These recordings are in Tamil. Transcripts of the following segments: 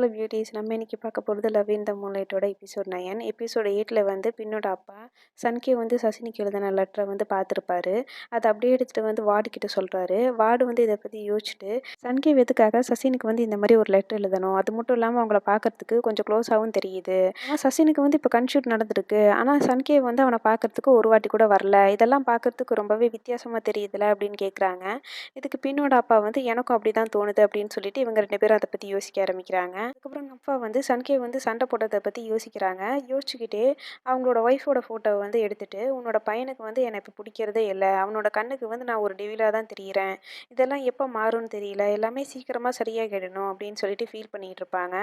ஹலோ பியூட்டிஸ் நம்ம இன்னைக்கு பார்க்க போகிறது லவ் இந்த த மூலைட்டோட எபிசோட் நயன் எபிசோட் எயிட்டில் வந்து பின்னோட அப்பா சன்கே வந்து சசினிக்கு எழுதின லெட்டரை வந்து பார்த்துருப்பாரு. அதை அப்படியே எடுத்துகிட்டு வந்து வார்டு கிட்ட சொல்கிறாரு வார்டு வந்து இதை பற்றி யோசிச்சுட்டு சன்கே எதுக்காக சசினுக்கு வந்து இந்த மாதிரி ஒரு லெட்டர் எழுதணும்? அது மட்டும் இல்லாமல் அவங்கள பார்க்கறதுக்கு கொஞ்சம் க்ளோஸாகவும் தெரியுது. ஆனால் சசினுக்கு வந்து இப்போ கன்ஷூட் நடந்திருக்கு. ஆனால் சன்கே வந்து அவனை பார்க்கறதுக்கு ஒரு வாட்டி கூட வரல. இதெல்லாம் பார்க்கறதுக்கு ரொம்பவே வித்தியாசமாக தெரியுதுல அப்படின்னு கேட்குறாங்க இதுக்கு பின்னோட அப்பா வந்து எனக்கும் அப்படி தான் தோணுது அப்படின்னு சொல்லிட்டு இவங்க ரெண்டு பேரும் அதை பற்றி யோசிக்க ஆரம்பிக்கிறாங்க. அதுக்கப்புறம் அப்பா வந்து சன்கே வந்து சண்டை போட்டதை பற்றி யோசிக்கிறாங்க. யோசிச்சுக்கிட்டே அவங்களோட ஒய்ஃபோட ஃபோட்டோவை வந்து எடுத்துகிட்டு உன்னோட பையனுக்கு வந்து என்னை இப்போ பிடிக்கிறதே இல்லை. அவனோட கண்ணுக்கு வந்து நான் ஒரு டெவிலாக தான் தெரிகிறேன் இதெல்லாம் எப்போ மாறும்னு தெரியல. எல்லாமே சீக்கிரமாக சரியாகிடணும் அப்படின்னு சொல்லிட்டு ஃபீல் பண்ணிகிட்டு இருப்பாங்க.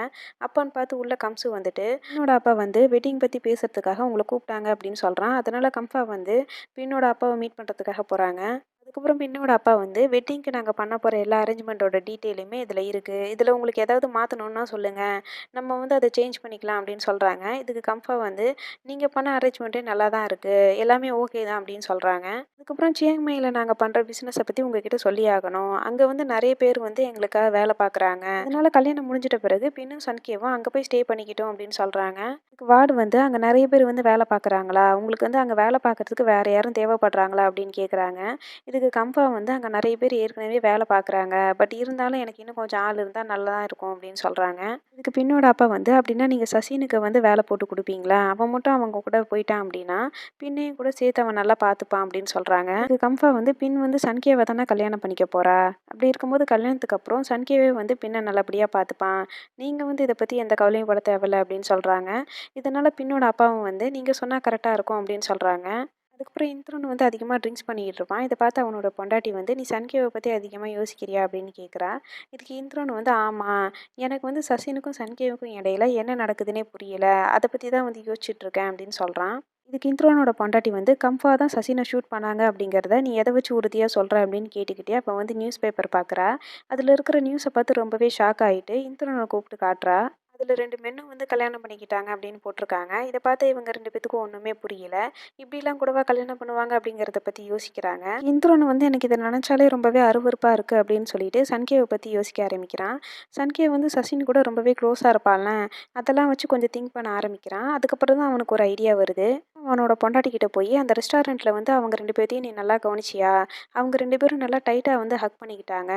அப்பான்னு பார்த்து உள்ள கம்சு வந்துட்டு என்னோட அப்பா வந்து வெட்டிங் பற்றி பேசுகிறதுக்காக உங்களை கூப்பிட்டாங்க அப்படின்னு சொல்கிறான் அதனால் கம்ஃபா வந்து பின்னோட அப்பாவை மீட் பண்ணுறதுக்காக போகிறாங்க அதுக்கப்புறம் பின்னோட அப்பா வந்து வெட்டிங்க்கு நாங்கள் பண்ண போகிற எல்லா அரேஞ்ச்மெண்ட்டோட டீட்டெயிலுமே இதில் இருக்குது இதில் உங்களுக்கு ஏதாவது மாற்றணுன்னா சொல்லுங்கள் நம்ம வந்து அதை சேஞ்ச் பண்ணிக்கலாம் அப்படின்னு சொல்கிறாங்க இதுக்கு கம்ஃபா வந்து நீங்கள் பண்ண அரேஞ்ச்மெண்ட்டே நல்லா தான் இருக்குது எல்லாமே ஓகே தான் அப்படின்னு சொல்கிறாங்க அதுக்கப்புறம் சியாங்மையில் நாங்கள் பண்ணுற பிஸ்னஸை பற்றி உங்ககிட்ட சொல்லி ஆகணும். அங்கே வந்து நிறைய பேர் வந்து எங்களுக்காக வேலை பார்க்குறாங்க. அதனால் கல்யாணம் முடிஞ்சிட்ட பிறகு பின்னும் சன்கேவும் அங்கே போய் ஸ்டே பண்ணிக்கிட்டோம் அப்படின்னு சொல்கிறாங்க வார்டு வந்து அங்கே நிறைய பேர் வந்து வேலை பார்க்குறாங்களா? உங்களுக்கு வந்து அங்கே வேலை பார்க்குறதுக்கு வேறு யாரும் தேவைப்படுறாங்களா? அப்படின்னு கேட்குறாங்க இது இதுக்கு கன்ஃபார்ம் வந்து அங்கே நிறைய பேர் ஏற்கனவே வேலை பார்க்குறாங்க. பட் இருந்தாலும் எனக்கு இன்னும் கொஞ்சம் ஆள் இருந்தால் நல்லா தான் இருக்கும் அப்படின்னு சொல்கிறாங்க இதுக்கு பின்னோட அப்பா வந்து அப்படின்னா நீங்கள் சசினுக்கு வந்து வேலை போட்டு கொடுப்பீங்களா? அவன் மட்டும் அவங்க கூட போயிட்டான் அப்படின்னா பின்னையும் கூட சேர்த்து அவன் நல்லா பார்த்துப்பான் அப்படின்னு சொல்கிறாங்க இதுக்கு கம்ஃபா வந்து பின் வந்து சன்கேவை தானே கல்யாணம் பண்ணிக்க போகிறா அப்படி இருக்கும்போது கல்யாணத்துக்கு அப்புறம் சன்கேவே வந்து பின்ன நல்லபடியாக பார்த்துப்பான். நீங்கள் வந்து இதை பற்றி எந்த கவலையும் பட தேவையில்ல அப்படின்னு சொல்கிறாங்க இதனால் பின்னோட அப்பாவும் வந்து நீங்கள் சொன்னால் கரெக்டாக இருக்கும் அப்படின்னு சொல்கிறாங்க அதுக்கப்புறம் இந்திரன் வந்து அதிகமாக ட்ரிங்க்ஸ் பண்ணிகிட்டு இருப்பான். இதை பார்த்து அவனோட பொண்டாட்டி வந்து நீ சன்கேவை பற்றி அதிகமாக யோசிக்கிறியா? அப்படின்னு கேட்குறா இதுக்கு இந்திரன் வந்து ஆமாம் எனக்கு வந்து சசினுக்கும் சன்கேவுக்கும் இடையில என்ன நடக்குதுன்னே புரியல. அதை பற்றி தான் வந்து யோசிச்சுட்ருக்கேன் அப்படின்னு சொல்கிறான் இதுக்கு இந்திரனோட பொண்டாட்டி வந்து கம்ஃபா தான் சசினை ஷூட் பண்ணாங்க அப்படிங்கிறத நீ எதை வச்சு உறுதியாக சொல்கிற அப்படின்னு கேட்டுக்கிட்டே அப்போ வந்து நியூஸ் பேப்பர் பார்க்குறா அதில் இருக்கிற நியூஸை பார்த்து ரொம்பவே ஷாக் ஆகிட்டு இந்திரனை கூப்பிட்டு காட்டுறா. அதில் ரெண்டு மென்னும் வந்து கல்யாணம் பண்ணிக்கிட்டாங்க அப்படின்னு போட்டிருக்காங்க. இதை பார்த்து இவங்க ரெண்டு பேத்துக்கும் ஒன்றுமே புரியல. இப்படிலாம் கூடவா கல்யாணம் பண்ணுவாங்க அப்படிங்கிறத பற்றி யோசிக்கிறாங்க. இந்திரன் வந்து எனக்கு இதை நினச்சாலே ரொம்பவே அருவறுப்பாக இருக்குது அப்படின்னு சொல்லிட்டு சன்கேவை பற்றி யோசிக்க ஆரம்பிக்கிறான். சன்கே வந்து சசின் கூட ரொம்பவே க்ளோஸாக இருப்பான்ல அதெல்லாம் வச்சு கொஞ்சம் திங்க் பண்ண ஆரம்பிக்கிறான். அதுக்கப்புறம் தான் அவனுக்கு ஒரு ஐடியா வருது. அவனோட பொண்டாட்டிக்கிட்ட போய் அந்த ரெஸ்டாரண்ட்டில் வந்து அவங்க ரெண்டு பேர்த்தையும் நீ நல்லா கவனிச்சியா? அவங்க ரெண்டு பேரும் நல்லா டைட்டாக வந்து ஹக் பண்ணிக்கிட்டாங்க.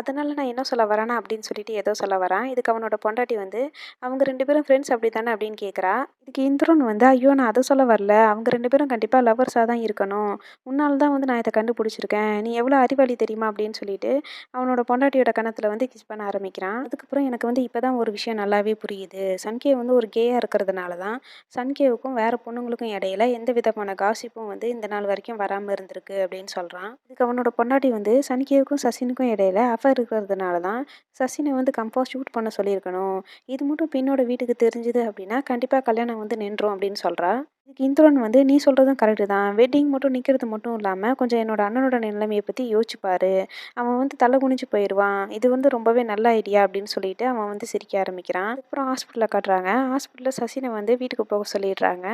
அதனால் நான் என்ன சொல்ல வரேனா அப்படின்னு சொல்லிட்டு ஏதோ சொல்ல வரான். இதுக்கு அவனோட பொண்டாட்டி வந்து அவங்க ரெண்டு பேரும் ஃப்ரெண்ட்ஸ் அப்படி தானே அப்படின்னு கேட்குறா. இதுக்கு இந்திரன் வந்து ஐயோ நான் அதை சொல்ல வரல. அவங்க ரெண்டு பேரும் கண்டிப்பாக லவர்ஸாக தான் இருக்கணும். உன்னால் தான் வந்து நான் இதை கண்டுபிடிச்சிருக்கேன். நீ எவ்வளோ அறிவாளி தெரியுமா? அப்படின்னு சொல்லிட்டு அவனோட பொண்டாட்டியோட கணத்தில் வந்து கிஸ் பண்ண ஆரம்பிக்கிறான். அதுக்கப்புறம் எனக்கு வந்து இப்போ தான் ஒரு விஷயம் நல்லாவே புரியுது. சன்கே வந்து ஒரு கேயாக இருக்கிறதுனால தான் சன்கேவுக்கும் வேறு பொண்ணுங்களுக்கும் இடையில எந்த விதமான காசிப்பும் வந்து இந்த நாள் வரைக்கும் வராமல் இருந்திருக்கு அப்படின்னு சொல்கிறான் இதுக்கு அவனோட பொண்டாட்டி வந்து சன்கேவுக்கும் சசினுக்கும் இடையில அஃபர் இருக்கிறதுனால தான் சசினை வந்து கம்போஸ் ஷூட் பண்ண சொல்லியிருக்கணும். இது மட்டும் பெண்ணோட வீட்டுக்கு தெரிஞ்சுது அப்படின்னா கண்டிப்பாக கல்யாணம் வந்து நின்றோம் அப்படின்னு சொல்கிறா இதுக்கு இந்திரன் வந்து நீ சொல்கிறதும் கரெக்டு தான். வெட்டிங் மட்டும் நிற்கிறது மட்டும் இல்லாமல் கொஞ்சம் என்னோட அண்ணனோட நிலைமையை பற்றி யோசிச்சுப்பார். அவன் வந்து தலை குனிஞ்சு போயிடுவான் இது வந்து ரொம்பவே நல்ல ஐடியா அப்படின்னு சொல்லிட்டு அவன் வந்து சிரிக்க ஆரம்பிக்கிறான். அப்புறம் ஹாஸ்பிட்டலில் காட்டுறாங்க. ஹாஸ்பிட்டலில் சசினை வந்து வீட்டுக்கு போக சொல்லிடுறாங்க.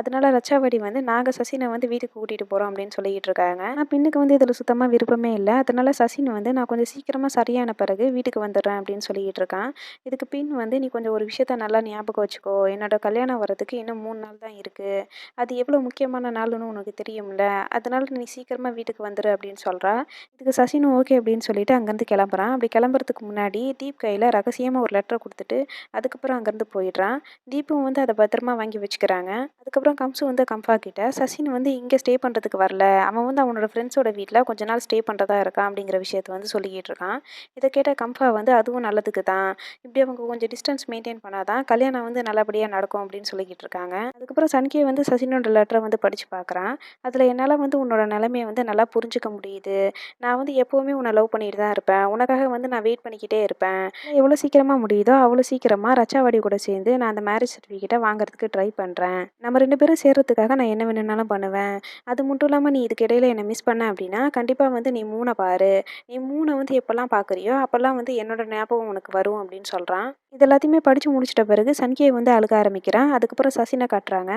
அதனால ரச்சாவடி வந்து நாங்கள் சசினை வந்து வீட்டுக்கு கூட்டிகிட்டு போகிறோம் அப்படின்னு சொல்லிகிட்டு இருக்காங்க. நான் பின்னுக்கு வந்து இதில் சுத்தமாக விருப்பமே இல்லை. அதனால சசினை வந்து நான் கொஞ்சம் சீக்கிரமாக சரியான பிறகு வீட்டுக்கு வந்துடுறேன் அப்படின்னு சொல்லிட்டு இருக்கான். இதுக்கு பின் வந்து நீ கொஞ்சம் ஒரு விஷயத்த நல்லா ஞாபகம் வச்சுக்கோ. என்னோட கல்யாணம் வரதுக்கு இன்னும் மூணு நாள் தான் இருக்குது அது எவ்வளோ முக்கியமான நாள்னு உனக்கு தெரியும்ல? அதனால் நீ சீக்கிரமாக வீட்டுக்கு வந்துடு அப்படின்னு சொல்கிறா இதுக்கு சசினும் ஓகே அப்படின்னு சொல்லிட்டு அங்கேருந்து கிளம்புறான். அப்படி கிளம்புறதுக்கு முன்னாடி தீப் கையில் ரகசியமாக ஒரு லெட்டரை கொடுத்துட்டு அதுக்கப்புறம் அங்கேருந்து போயிடுறான். தீபும் வந்து அதை பத்திரமா வாங்கி வச்சுக்கிறாங்க. அதுக்கப்புறம் கம்சு வந்து கம்ஃபா கிட்ட சசின் வந்து இங்கே ஸ்டே பண்ணுறதுக்கு வரல. அவன் வந்து அவனோட ஃப்ரெண்ட்ஸோட வீட்டில் கொஞ்ச நாள் ஸ்டே பண்ணுறதா இருக்கான் அப்படிங்கிற விஷயத்த வந்து சொல்லிக்கிட்டு இருக்கான். இதை கேட்ட கம்ஃபா வந்து அதுவும் நல்லதுக்கு தான். இப்படி அவங்க கொஞ்சம் டிஸ்டன்ஸ் மெயின்டைன் பண்ணாதான் கல்யாணம் வந்து நல்லபடியாக நடக்கும் அப்படின்னு சொல்லிக்கிட்டு இருக்காங்க. அதுக்கப்புறம் சன்கே வந்து சசினோட லெட்டரை வந்து படித்து பார்க்குறான் அதில் என்னால் வந்து உன்னோட நிலைமையை வந்து நல்லா புரிஞ்சுக்க முடியுது. நான் வந்து எப்போவுமே உன்னை லவ் பண்ணிட்டு தான் இருப்பேன். உனக்காக வந்து நான் வெயிட் பண்ணிக்கிட்டே இருப்பேன். எவ்வளோ சீக்கிரமாக முடியுதோ அவ்வளோ சீக்கிரமாக ரச்சாவாடி கூட சேர்ந்து நான் அந்த மேரேஜ் சர்டிஃபிகேட்டை வாங்குறதுக்கு ட்ரை பண்ணுறேன் நம்ம ரெண்டு பேரும் சேர்கிறதுக்காக நான் என்ன வேணும்னாலும் பண்ணுவேன். அது மட்டும் இல்லாமல் நீ இதுக்கு இடையில என்னை மிஸ் பண்ண அப்படின்னா கண்டிப்பாக வந்து நீ மூணை பாரு. நீ மூணை வந்து எப்போல்லாம் பார்க்குறியோ அப்போல்லாம் வந்து என்னோட ஞாபகம் உனக்கு வரும் அப்படின்னு சொல்கிறான் இது எல்லாத்தையுமே படித்து முடிச்சிட்ட பிறகு சன்கேவ் வந்து அழுக ஆரம்பிக்கிறான். அதுக்கப்புறம் சசினை காட்டுறாங்க.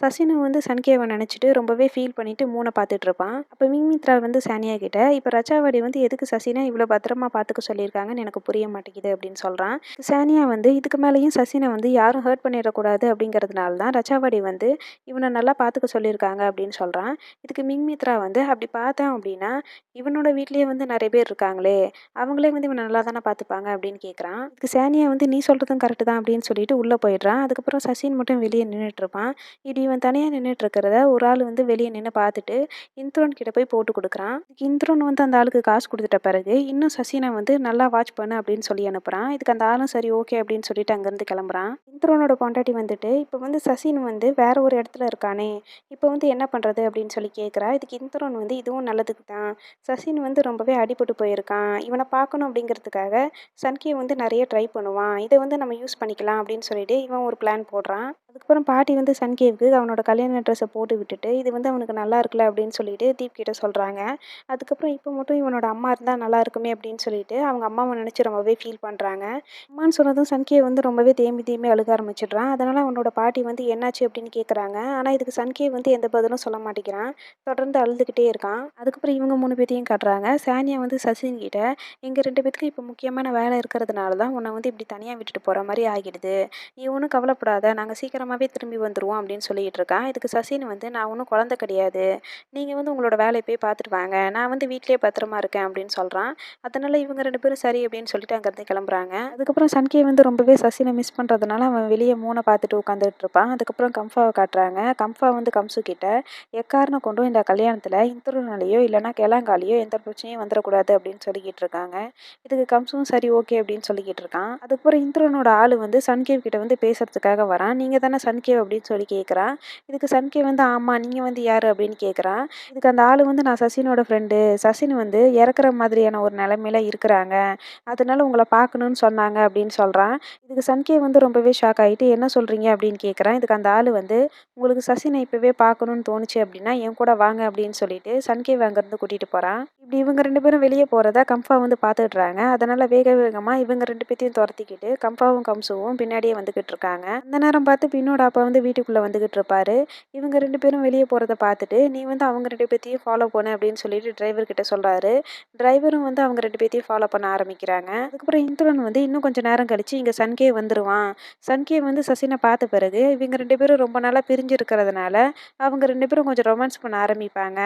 சசினை வந்து சன்கேவை நினச்சிட்டு ரொம்பவே ஃபீல் பண்ணிவிட்டு மூணை பார்த்துட்டு இருப்பான் அப்போ மிங்மித்ரா வந்து சானியா கிட்ட இப்போ ரச்சாவாடி வந்து எதுக்கு சசினை இவ்வளோ பத்திரமா பார்த்துக்க சொல்லியிருக்காங்கன்னு எனக்கு புரிய மாட்டேங்குது அப்படின்னு சொல்கிறான் சானியா வந்து இதுக்கு மேலேயும் சசினை வந்து யாரும் ஹர்ட் பண்ணிடக்கூடாது அப்படிங்கிறதுனால தான் ரச்சாவாடி வந்து இவனை நல்லா பார்த்துக்க சொல்லியிருக்காங்க அப்படின்னு சொல்கிறான் இதுக்கு மிங்மித்ரா வந்து அப்படி பார்த்தேன் அப்படின்னா இவனோட வீட்லேயே வந்து நிறைய பேர் இருக்காங்களே அவங்களே வந்து இவனை நல்லா தானே பார்த்துப்பாங்க அப்படின்னு கேட்குறான் இதுக்கு சானியா வந்து நீ நீ சொல்கிறதும் கரெக்டு தான் அப்படின்னு சொல்லிட்டு உள்ளே போயிடுறான். அதுக்கப்புறம் சசின் மட்டும் வெளியே நின்றுட்டுருப்பான் இப்படி இவன் தனியாக நின்றுட்டுருக்கிறத ஒரு ஆள் வந்து வெளியே நின்று பார்த்துட்டு இந்திரன் கிட்ட போய் போட்டு கொடுக்குறான். இந்திரன் வந்து அந்த ஆளுக்கு காசு கொடுத்துட்ட பிறகு இன்னும் சசினை வந்து நல்லா வாட்ச் பண்ணு அப்படின்னு சொல்லி அனுப்புகிறான் இதுக்கு அந்த ஆளும் சரி ஓகே அப்படின்னு சொல்லிட்டு அங்கேருந்து கிளம்புறான். இந்திரனோட பொண்டாட்டி வந்துட்டு இப்போ வந்து சசின் வந்து வேற ஒரு இடத்துல இருக்கானே இப்போ வந்து என்ன பண்ணுறது அப்படின்னு சொல்லி கேட்குறா இதுக்கு இந்திரன் வந்து இதுவும் நல்லதுக்கு தான். சசின் வந்து ரொம்பவே அடிபட்டு போயிருக்கான். இவனை பார்க்கணும் அப்படிங்கிறதுக்காக சன்கே வந்து நிறைய ட்ரை பண்ணுவான். இதை வந்து நம்ம யூஸ் பண்ணிக்கலாம் அப்படின்னு சொல்லிட்டு இவன் ஒரு பிளான் போடுறான். அதுக்கப்புறம் பாட்டி வந்து சன்கேவுக்கு அவனோட கல்யாண ட்ரெஸ்ஸை போட்டு விட்டுட்டு இது வந்து அவனுக்கு நல்லா இருக்குல்ல அப்படின்னு சொல்லிட்டு தீப் கிட்ட சொல்கிறாங்க அதுக்கப்புறம் இப்போ மட்டும் இவனோட அம்மா இருந்தால் நல்லா இருக்குமே அப்படின்னு சொல்லிட்டு அவங்க அம்மாவை நினச்சி ரொம்பவே ஃபீல் பண்ணுறாங்க அம்மான்னு சொன்னதும் சன்கே வந்து ரொம்பவே தேம்பி தேம்பி அழுக ஆரம்பிச்சிடுறான். அதனால் அவனோட பாட்டி வந்து என்னாச்சு அப்படின்னு கேட்குறாங்க ஆனால் இதுக்கு சன்கே வந்து எந்த பதிலும் சொல்ல மாட்டேங்கிறான். தொடர்ந்து அழுதுகிட்டே இருக்கான். அதுக்கப்புறம் இவங்க மூணு பேர்த்தையும் காட்டுறாங்க. சானியா வந்து சசின் கிட்ட எங்கள் ரெண்டு பேத்துக்கு இப்போ முக்கியமான வேலை இருக்கிறதுனால தான் உன்னை வந்து இப்படி தனியாக விட்டுட்டு போகிற மாதிரி ஆகிடுது. நீ ஒன்றும் கவலைப்படாத. நாங்கள் சீக்கிரம் சீக்கிரமாகவே திரும்பி வந்துடுவோம் அப்படின்னு சொல்லிகிட்டு இருக்கான் இதுக்கு சசின் வந்து நான் ஒன்றும் குழந்த கிடையாது. நீங்கள் வந்து உங்களோட வேலையை போய் பார்த்துட்டு வாங்க. நான் வந்து வீட்லேயே பத்திரமா இருக்கேன் அப்படின்னு சொல்கிறான் அதனால் இவங்க ரெண்டு பேரும் சரி அப்படின்னு சொல்லிட்டு அங்கேருந்து கிளம்புறாங்க. அதுக்கப்புறம் சன்கே வந்து ரொம்பவே சசினை மிஸ் பண்ணுறதுனால அவன் வெளியே மூணை பார்த்துட்டு உட்காந்துட்டு இருப்பான். அதுக்கப்புறம் கம்ஃபாவை காட்டுறாங்க. கம்ஃபா வந்து கம்சு கிட்ட எக்காரணம் கொண்டும் இந்த கல்யாணத்தில் இந்தருனாலேயோ இல்லைனா கிளங்காலேயோ எந்த பிரச்சனையும் வந்துடக்கூடாது அப்படின்னு சொல்லிக்கிட்டு இருக்காங்க. இதுக்கு கம்சும் சரி ஓகே அப்படின்னு சொல்லிக்கிட்டு இருக்கான். அதுக்கப்புறம் இந்திரனோட ஆள் வந்து சன்கேவ் கிட்ட வந்து பேசுறதுக்காக வரான். நீங்கள் தானே சன்கேவ் அப்படின்னு சொல்லி கேட்குறான் இதுக்கு சன்கேவ் வந்து ஆமாம் நீங்கள் வந்து யார் அப்படின்னு கேட்குறான் இதுக்கு அந்த ஆள் வந்து நான் சசினோட ஃப்ரெண்டு சசின் வந்து இறக்குற மாதிரியான ஒரு நிலமையில இருக்கிறாங்க. அதனால உங்களை பார்க்கணுன்னு சொன்னாங்க அப்படின்னு சொல்கிறான் இதுக்கு சன்கேவ் வந்து ரொம்பவே ஷாக் ஆகிட்டு என்ன சொல்கிறீங்க அப்படின்னு கேட்குறான் இதுக்கு அந்த ஆள் வந்து உங்களுக்கு சசினை இப்போவே பார்க்கணுன்னு தோணுச்சு அப்படின்னா என் கூட வாங்க அப்படின்னு சொல்லிட்டு சன்கேவ் அங்கேருந்து கூட்டிகிட்டு போகிறான் இப்படி இவங்க ரெண்டு பேரும் வெளியே போகிறத கம்ஃபா வந்து பார்த்துட்றாங்க. அதனால் வேக வேகமாக இவங்க ரெண்டு பேத்தையும் துரத்திக்கிட்டு கம்ஃபாவும் கம்சுவும் பின்னாடியே வந்துக்கிட்டு இருக்காங்க. அந்த நேரம் பார்த்து பின்னோட அப்பா வந்து வீட்டுக்குள்ளே வந்துக்கிட்டு இருப்பாரு இவங்க ரெண்டு பேரும் வெளியே போகிறத பார்த்துட்டு நீ வந்து அவங்க ரெண்டு பேர்த்தையும் ஃபாலோ பண்ண அப்படின்னு சொல்லிட்டு டிரைவர் கிட்ட சொல்கிறாரு டிரைவரும் வந்து அவங்க ரெண்டு பேர்த்தையும் ஃபாலோ பண்ண ஆரம்பிக்கிறாங்க. அதுக்கப்புறம் இந்திரன் வந்து இன்னும் கொஞ்சம் நேரம் கழித்து இங்கே சன்கே வந்துடுவான் சன்கே வந்து சசினை பார்த்த பிறகு இவங்க ரெண்டு பேரும் ரொம்ப நாளாக பிரிஞ்சிருக்கிறதுனால அவங்க ரெண்டு பேரும் கொஞ்சம் ரொமான்ஸ் பண்ண ஆரம்பிப்பாங்க.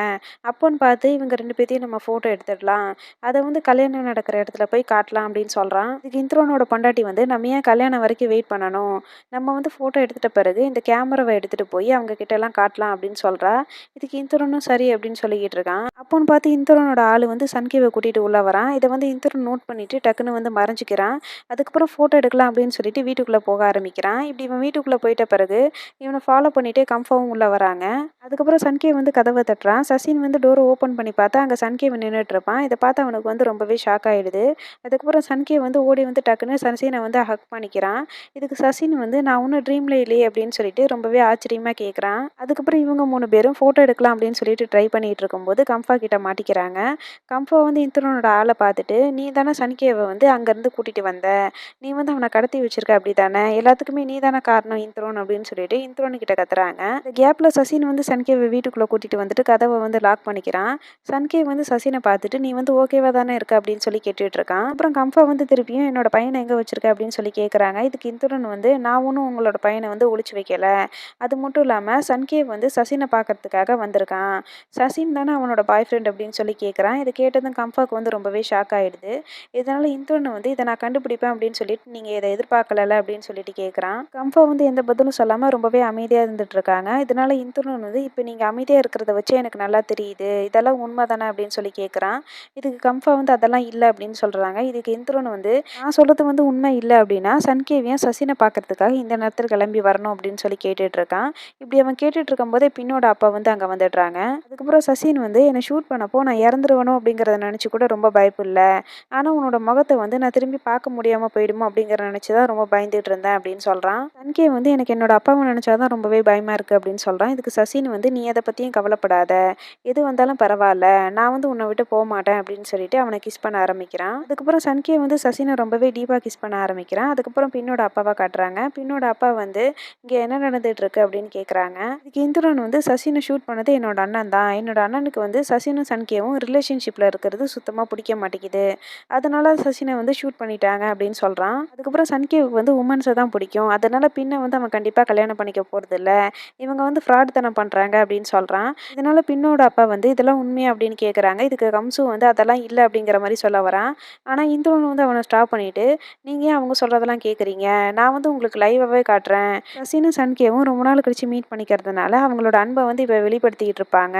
அப்போன்னு பார்த்து இவங்க ரெண்டு பேர்த்தையும் நம்ம ஃபோட்டோ எடுத்துடலாம். அதை வந்து கல்யாணம் நடக்கிற இடத்துல போய் காட்டலாம் அப்படின்னு சொல்கிறான் இதுக்கு இந்திரனோட பொண்டாட்டி வந்து நம்ம ஏன் கல்யாணம் வரைக்கும் வெயிட் பண்ணணும்? நம்ம வந்து ஃபோட்டோ எடுத்து பார்த்துட்ட பிறகு இந்த கேமராவை எடுத்துகிட்டு போய் அவங்க கிட்டலாம் காட்டலாம் அப்படின்னு சொல்கிறா இதுக்கு இந்திரனும் சரி அப்படின்னு சொல்லிக்கிட்டு இருக்கான். அப்போன்னு பார்த்து இந்திரனோட ஆள் வந்து சன்கேவை கூட்டிகிட்டு உள்ளே வரான். இதை வந்து இந்திரன் நோட் பண்ணிவிட்டு டக்குன்னு வந்து மறைஞ்சிக்கிறான். அதுக்கப்புறம் ஃபோட்டோ எடுக்கலாம் அப்படின்னு சொல்லிட்டு வீட்டுக்குள்ளே போக ஆரம்பிக்கிறான். இப்படி இவன் வீட்டுக்குள்ளே போயிட்ட பிறகு இவனை ஃபாலோ பண்ணிகிட்டே கம்ஃபாவும் உள்ளே வராங்க. அதுக்கப்புறம் சன்கேவ் வந்து கதவை தட்டுறான். சசின் வந்து டோரை ஓப்பன் பண்ணி பார்த்தா அங்கே சன்கேவை நின்றுட்டு இருப்பான். இதை பார்த்து அவனுக்கு வந்து ரொம்பவே ஷாக் ஆகிடுது அதுக்கப்புறம் சன்கேவ் வந்து ஓடி வந்து டக்குன்னு சசினை வந்து ஹக் பண்ணிக்கிறான். இதுக்கு சசின் வந்து நான் ஒன்றும் ட்ரீம்ல இல்லையே அப்படின்னு சொல்லிட்டு ரொம்பவே ஆச்சரியமாக கேட்குறான் அதுக்கப்புறம் இவங்க மூணு பேரும் ஃபோட்டோ எடுக்கலாம் அப்படின்னு சொல்லிட்டு ட்ரை பண்ணிகிட்டு இருக்கும்போது கம்ஃபா கிட்ட மாட்டிக்கிறாங்க. கம்ஃபா வந்து இந்திரனோட ஆளை பார்த்துட்டு நீ தானே சன்கேவை வந்து அங்கேருந்து கூட்டிகிட்டு வந்த? நீ வந்து அவனை கடத்தி வச்சிருக்க அப்படி தானே எல்லாத்துக்குமே நீ தானே காரணம் இந்திரோன் அப்படின்னு சொல்லிட்டு இந்திரன் கிட்ட கத்துறாங்க. இந்த கேப்பில் சசின் வந்து சன்கேவை வீட்டுக்குள்ளே கூட்டிகிட்டு வந்துட்டு கதவை வந்து லாக் பண்ணிக்கிறான். சன்கேவ் வந்து சசினை பார்த்துட்டு நீ வந்து ஓகேவா தானே இருக்க? அப்படின்னு சொல்லி கேட்டுட்டு இருக்கான். அப்புறம் கம்ஃபா வந்து திருப்பியும் என்னோட பையனை எங்கே வச்சிருக்க? அப்படின்னு சொல்லி கேட்குறாங்க இதுக்கு இந்திரன் வந்து நான் ஒன்றும் உங்களோட பையனை வந்து ஒழிச்சு வைக்கலை. அது மட்டும் இல்லாமல் சன்கேவ் வந்து சசினை பார்க்கறதுக்காக வந்திருக்கான். சசின் தானே அவனோட பாய் ஃப்ரெண்ட் அப்படின்னு சொல்லி கேட்குறான் இதை கேட்டதும் கம்ஃபாக்கு வந்து ரொம்பவே ஷாக் ஆகிடுது இதனால் இந்துன்னு வந்து இதை நான் கண்டுபிடிப்பேன் அப்படின்னு சொல்லிட்டு நீங்கள் இதை எதிர்பார்க்கல அப்படின்னு சொல்லிட்டு கேட்குறான் கம்ஃபா வந்து எந்த பதிலும் சொல்லாமல் ரொம்பவே அமைதியாக இருந்துட்டு இருக்காங்க. இதனால் இந்துன்னு வந்து இப்போ நீங்கள் அமைதியாக இருக்கிறத வச்சு எனக்கு நல்லா தெரியுது. இதெல்லாம் உண்மை தானே அப்படின்னு சொல்லி கேட்குறான் இதுக்கு கம்ஃபா வந்து அதெல்லாம் இல்லை அப்படின்னு சொல்கிறாங்க இதுக்கு இந்துன்னு வந்து நான் சொல்கிறது வந்து உண்மை இல்லை அப்படின்னா சன்கேவியன் சசினை பார்க்கறதுக்காக இந்த நேரத்தில் கிளம்பி வரணும் அப்படின்னு சொல்லி கேட்டுட்ருக்கான். இப்படி அவன் கேட்டுட்டு இருக்கும்போதே பின்னோட அப்பா வந்து அங்கே வந்துடுறாங்க. அதுக்கப்புறம் சசின் வந்து என்னை ஷூட் பண்ணப்போ நான் இறந்துருவணும் அப்படிங்கிறத நினச்சி கூட ரொம்ப பயப்பில்ல. ஆனால் உன்னோட முகத்தை வந்து நான் திரும்பி பார்க்க முடியாமல் போயிடுமோ அப்படிங்கிற நினச்சி தான் ரொம்ப பயந்துட்டு இருந்தேன் அப்படின்னு சொல்கிறான் தன்கே வந்து எனக்கு என்னோட அப்பாவை நினச்சா தான் ரொம்பவே பயமாக இருக்குது அப்படின்னு சொல்கிறான் இதுக்கு சசின் வந்து நீ அதை பற்றியும் கவலைப்படாத. எது வந்தாலும் பரவாயில்ல. நான் வந்து உன்னை விட்டு போக மாட்டேன் அப்படின்னு சொல்லிட்டு அவனை கிஸ் பண்ண ஆரம்பிக்கிறான். அதுக்கப்புறம் சன்கே வந்து சசினை ரொம்பவே டீப்பாக கிஸ் பண்ண ஆரம்பிக்கிறான். அதுக்கப்புறம் பின்னோட அப்பாவை காட்டுறாங்க. பின்னோட அப்பா வந்து இங்கே என்ன நடந்துட்டு இருக்கு அப்படின்னு கேட்குறாங்க இதுக்கு இந்திரன் வந்து சசினை ஷூட் பண்ணது என்னோட அண்ணன் தான். என்னோட அண்ணனுக்கு வந்து சசினும் சன்கேவும் ரிலேஷன்ஷிப்பில் இருக்கிறது சுத்தமாக பிடிக்க மாட்டேங்குது. அதனால சசினை வந்து ஷூட் பண்ணிட்டாங்க அப்படின்னு சொல்கிறான் அதுக்கப்புறம் சன்கேவுக்கு வந்து உமன்ஸை தான் பிடிக்கும். அதனால பின்ன வந்து அவன் கண்டிப்பாக கல்யாணம் பண்ணிக்க போகிறது இல்லை இவங்க வந்து ஃப்ராட் தனம் பண்ணுறாங்க அப்படின்னு சொல்கிறான் இதனால பின்னோட அப்பா வந்து இதெல்லாம் உண்மையா அப்படின்னு கேட்குறாங்க இதுக்கு கம்சு வந்து அதெல்லாம் இல்லை அப்படிங்கிற மாதிரி சொல்ல வரான். ஆனால் இந்திரன் வந்து அவனை ஸ்டாப் பண்ணிவிட்டு நீங்கள் ஏன் அவங்க சொல்கிறதெல்லாம் கேட்குறீங்க நான் வந்து உங்களுக்கு லைவாகவே காட்டுறேன். சசினும் சன்கேவும் ரொம்ப நாள் கழித்து மீட் பண்ணிக்கிறதுனால அவங்களோட அன்பை வந்து இப்போ வெளிப்படுத்திக்கிட்டு இருப்பாங்க.